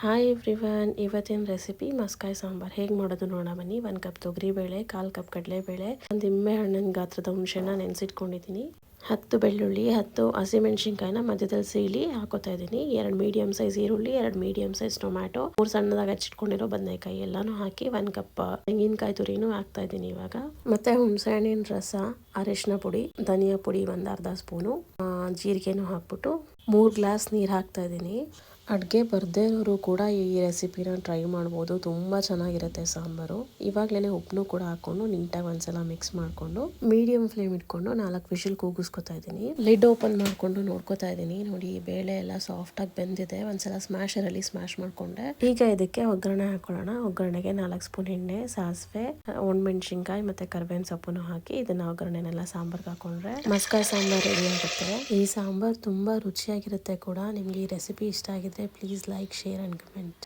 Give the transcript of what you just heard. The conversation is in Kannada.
ಹಾಯ್ ಎವ್ರಿವನ್ ಇವತ್ತಿನ ರೆಸಿಪಿ ಮಸ್ಕಾಯಿ ಸಾಂಬಾರ್. ಹೇಗೆ ಮಾಡೋದು ನೋಡೋಣ ಬನ್ನಿ. ಒಂದು ಕಪ್ ತೊಗರಿಬೇಳೆ ಕಾಲು ಕಪ್ ಕಡಲೆಬೇಳೆ ಒಂದು ನಿಂಬೆ ಹಣ್ಣಿನ ಗಾತ್ರದ ಹುಣಸೆನ ನೆನೆಸಿಟ್ಕೊಂಡಿದ್ದೀನಿ ಹತ್ತು ಬೆಳ್ಳುಳ್ಳಿ, ಹತ್ತು ಹಸಿಮೆಣಸಿನ್ಕಾಯಿನ ಮಧ್ಯದಲ್ಲಿ ಸೀಳಿ ಹಾಕೋತಾ ಇದ್ದೀನಿ. ಎರಡು ಮೀಡಿಯಂ ಸೈಜ್ ಈರುಳ್ಳಿ, ಎರಡು ಮೀಡಿಯಂ ಸೈಜ್ ಟೊಮ್ಯಾಟೊ ಮೂರು ಸಣ್ಣದಾಗಿ ಹಚ್ಚಿಟ್ಕೊಂಡಿರೋ ಬದನೆಕಾಯಿ ಎಲ್ಲಾನು ಹಾಕಿ ಒಂದು ಕಪ್ ತೆಂಗಿನಕಾಯಿ ತುರಿನೂ ಹಾಕ್ತಾ ಇದ್ದೀನಿ ಇವಾಗ. ಮತ್ತೆ ಹುಣಸೆ ಹಣ್ಣಿನ ರಸ, ಅರಿಶಿನ ಪುಡಿ, ಧನಿಯಾ ಪುಡಿ ಒಂದು ಅರ್ಧ ಸ್ಪೂನು ಜೀರಿಗೆನು ಹಾಕ್ಬಿಟ್ಟು ಮೂರು ಗ್ಲಾಸ್ ನೀರು ಹಾಕ್ತಾ ಇದ್ದೀನಿ. ಅಡುಗೆ ಬರ್ದೇ ಇರೋರು ಕೂಡ ಈ ರೆಸಿಪಿನ ಟ್ರೈ ಮಾಡ್ಬೋದು. ತುಂಬ ಚೆನ್ನಾಗಿರುತ್ತೆ ಸಾಂಬಾರು. ಇವಾಗಲೇ ಉಪ್ಪನ್ನು ಕೂಡ ಹಾಕೊಂಡು ನೀಟಾಗಿ ಒಂದ್ಸಲ ಮಿಕ್ಸ್ ಮಾಡಿಕೊಂಡು ಮೀಡಿಯಂ ಫ್ಲೇಮ್ ಇಟ್ಕೊಂಡು ನಾಲ್ಕು ವಿಷಲ್ ಕೂಗಿಸ್ಕೊತಾ ಇದ್ದೀನಿ. ಲಿಡ್ ಓಪನ್ ಮಾಡಿಕೊಂಡು ನೋಡ್ಕೊತಾ ಇದ್ದೀನಿ. ನೋಡಿ, ಬೇಳೆ ಎಲ್ಲ ಸಾಫ್ಟಾಗಿ ಬೆಂದಿದೆ. ಒಂದ್ಸಲ ಸ್ಮ್ಯಾಶರಲ್ಲಿ ಸ್ಮ್ಯಾಶ್ ಮಾಡ್ಕೊಂಡೆ. ಈಗ ಇದಕ್ಕೆ ಒಗ್ಗರಣೆ ಹಾಕೊಳ್ಳೋಣ. ಒಗ್ಗರಣೆಗೆ ನಾಲ್ಕು ಸ್ಪೂನ್ ಎಣ್ಣೆ, ಸಾಸಿವೆ, ಒಣಮೆಣಸಿನ್ಕಾಯಿ ಮತ್ತೆ ಕರ್ಬೇವಿನ ಸೊಪ್ಪನ್ನು ಹಾಕಿ ಇದನ್ನ ಒಗ್ಗರಣೆನೆಲ್ಲ ಸಾಂಬಾರ್ಗೆ ಹಾಕೊಂಡ್ರೆ ಮಸ್ಕಾಯ್ ಸಾಂಬಾರ್ ರೆಡಿ ಆಗುತ್ತೆ. ಈ ಸಾಂಬಾರ್ ತುಂಬಾ ರುಚಿಯಾಗಿರುತ್ತೆ ಕೂಡ. ನಿಮ್ಗೆ ಈ ರೆಸಿಪಿ ಇಷ್ಟ ಆಗಿದ್ರೆ please like share and comment